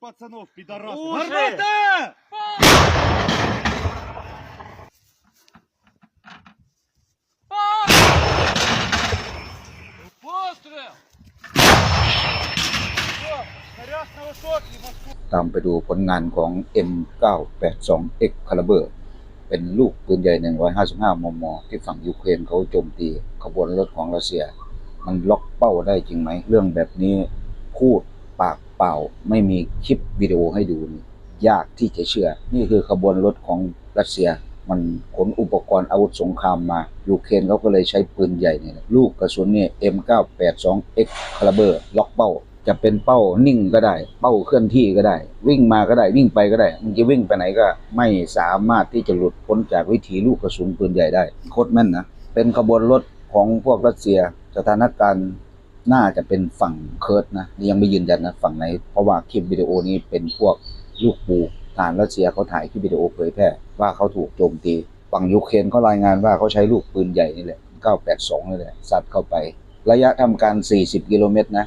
Пацанов, пидорас. Уже! Гармата! Постріл! Снаряд на высокий, Москва. ตามไปดูผลงานของ M982X Caliber เป็นลูกปืนใหญ่ 155 มม ที่ฝั่งยูเครนเขาโจมตีขบวนรถของรัสเซีย มันล็อกเป้าได้จริงไหม เรื่องแบบนี้พูด ปากเปล่าไม่มีคลิปวิดีโอให้ดูนี่ยากที่จะเชื่อ นี่คือขบวนรถของรัสเซีย มันขนอุปกรณ์อาวุธสงครามมายูเครนเขาก็เลยใช้ปืนใหญ่เนี่ยลูกกระสุนเนี่ย M982X Caliber ล็อกเป้า จะเป็นเป้านิ่งก็ได้ เป้าเคลื่อนที่ก็ได้ วิ่งมาก็ได้วิ่งไปก็ได้มึงจะวิ่งไปไหนก็ไม่สามารถที่จะหลุดพ้นจากวิถีลูกกระสุนปืนใหญ่ได้โคตรแม่นนะเป็นขบวนรถของพวกรัสเซียสถานการณ์ น่าจะเป็นฝั่งเคิร์ดนะยังไม่ยืนยันนะฝั่งไหน เพราะว่าคลิปวิดีโอนี้เป็นพวกลูกปูทารรัสเซียเขาถ่ายคลิปวิดีโอเผยแพร่ว่าเขาถูกโจมตี ฝั่งยูเครนเขารายงานว่าเขาใช้ลูกปืนใหญ่นี่แหละ 982 นี่แหละซัดเข้าไป ระยะทำการ 40 กิโลเมตรนะ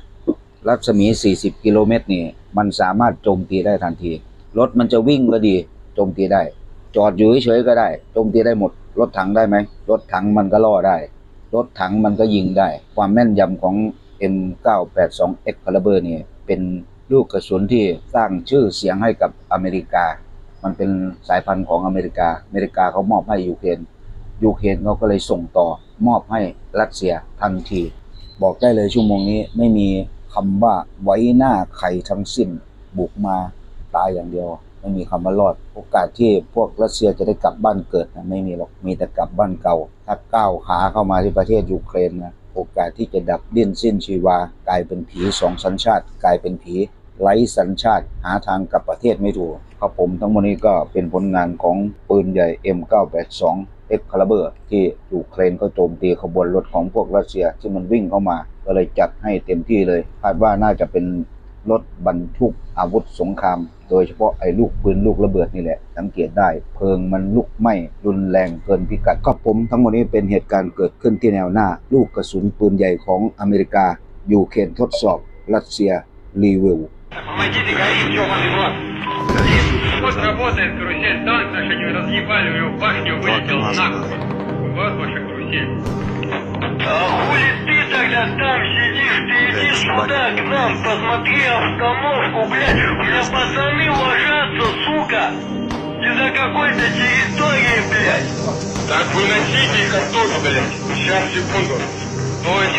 รัศมี 40 กิโลเมตรนี่ มันสามารถโจมตีได้ทันที รถมันจะวิ่งก็ดี โจมตีได้ จอดอยู่เฉยๆก็ได้ โจมตีได้หมด รถถังได้ไหม รถถังมันก็ล่อได้ รถถังมันก็ยิงได้ ความแม่นยำของ M982X Caliber นี่เป็นลูกกระสุนที่สร้างชื่อเสียงให้กับอเมริกา มันเป็นสายพันธุ์ของอเมริกา อเมริกาเขามอบให้ยูเครน ยูเครนเขาก็เลยส่งต่อมอบให้รัสเซียทันที บอกได้เลยชั่วโมงนี้ไม่มีคำว่าไว้หน้าใครทั้งสิ้น บุกมาตายอย่างเดียว ไม่มีคำว่ารอด โอกาสที่พวกรัสเซียจะได้กลับบ้านเกิดนะไม่มีหรอก มีแต่กลับบ้านเก่า ถ้าก้าวขาเข้ามาที่ประเทศยูเครนนะ โอกาสที่จะดับดิ้นสิ้นชีวา กลายเป็นผีสองสัญชาติ กลายเป็นผีไร้สัญชาติ หาทางกลับประเทศไม่ถูกครับผมทั้งหมดนี้ก็เป็นผลงานของปืนใหญ่ M982 เอ็กคาลเบอร์ที่ยูเครนก็โจมตีขบวนรถของพวกรัสเซียที่มันวิ่งเข้ามา ก็เลยจัดให้เต็มที่เลย คาดว่าน่าจะเป็น รถบรรทุกอาวุธสงคราม โดยเฉพาะไอ้ลูกปืนลูกระเบิดนี่แหละ สังเกตได้ เพลิงมันลุกไหม้รุนแรงเกินพิกัดก็ผมทั้งหมดนี้เป็นเหตุการณ์เกิดขึ้นที่แนวหน้า ลูกกระสุนปืนใหญ่ของอเมริกา ยูเครนทดสอบ รัสเซียรีวิว Помогите, горит, ёбаный в рот. Вот работает карусель танка, что не разъебали у него башню, вылетел нахуй. Вот ваша карусель. А хули ты тогда там сидишь? Ты иди сюда к нам, посмотри обстановку, блядь. У меня пацаны ложатся, сука. Из-за какой-то территории, блядь. Так выносите картошку, блядь. Сейчас, секунду. Эти